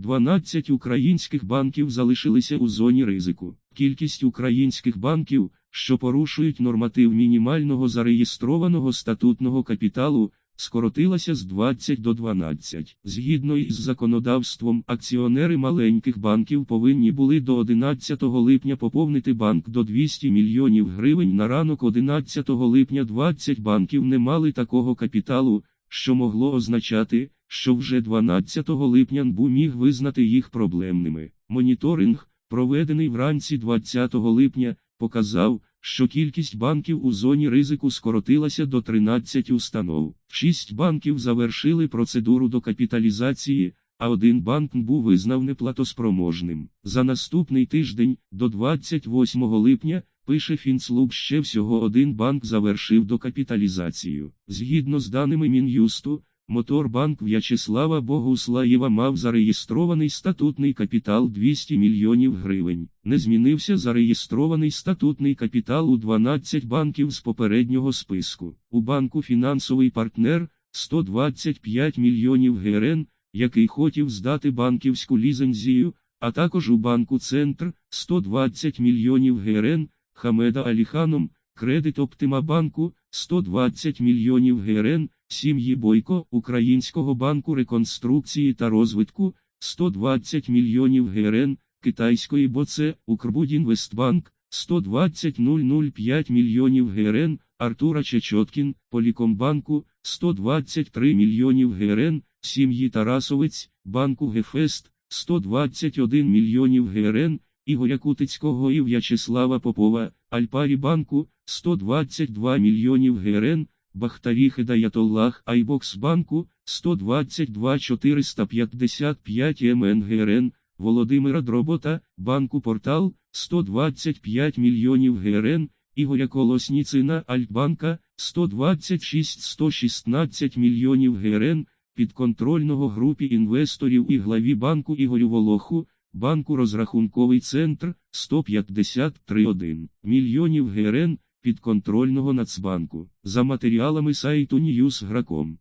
12 українських банків залишилися у зоні ризику. Кількість українських банків, що порушують норматив мінімального зареєстрованого статутного капіталу, скоротилася з 20 до 12. Згідно із законодавством, акціонери маленьких банків повинні були до 11 липня поповнити банк до 200 мільйонів гривень. На ранок 11 липня 20 банків не мали такого капіталу, що могло означати, що вже 12 липня НБУ міг визнати їх проблемними. Моніторинг, проведений вранці 20 липня, показав, що кількість банків у зоні ризику скоротилася до 13 установ. Шість банків завершили процедуру докапіталізації, а один банк був визнав неплатоспроможним. За наступний тиждень, до 28 липня, пише Фінслуг, ще всього один банк завершив докапіталізацію. Згідно з даними Мін'юсту, Моторбанк В'ячеслава Богуслаєва мав зареєстрований статутний капітал 200 мільйонів гривень. Не змінився зареєстрований статутний капітал у 12 банків з попереднього списку. У банку фінансовий партнер 125 мільйонів грн, який хотів здати банківську лізензію, а також у банку Центр 120 мільйонів грн, Хамеда Аліханом, кредит Оптима банку 120 мільйонів грн, сім'ї Бойко Українського банку реконструкції та розвитку 120 мільйонів грн, китайської Боце Укрбудінвестбанк 120 мільйонів грн, Артура Чечоткін, Полікомбанку 123 мільйонів грн, сім'ї Тарасовець, банку Гефест 121 мільйонів грн, Ігоря Кутицького і В'ячеслава Попова, Альпарі банку 122 мільйонів грн, Бахтарі Хедаятоллах Айбокс банку 122 455 МНГРН, Володимира Дробота, банку Портал 125 мільйонів грн, Ігоря Колосніцина Альтбанка 126 116 мільйонів грн, підконтрольного групі інвесторів і главі банку Ігорю Волоху, банку Розрахунковий центр 153,1 мільйонів грн, підконтрольного Нацбанку. За матеріалами сайту Newsgrakом.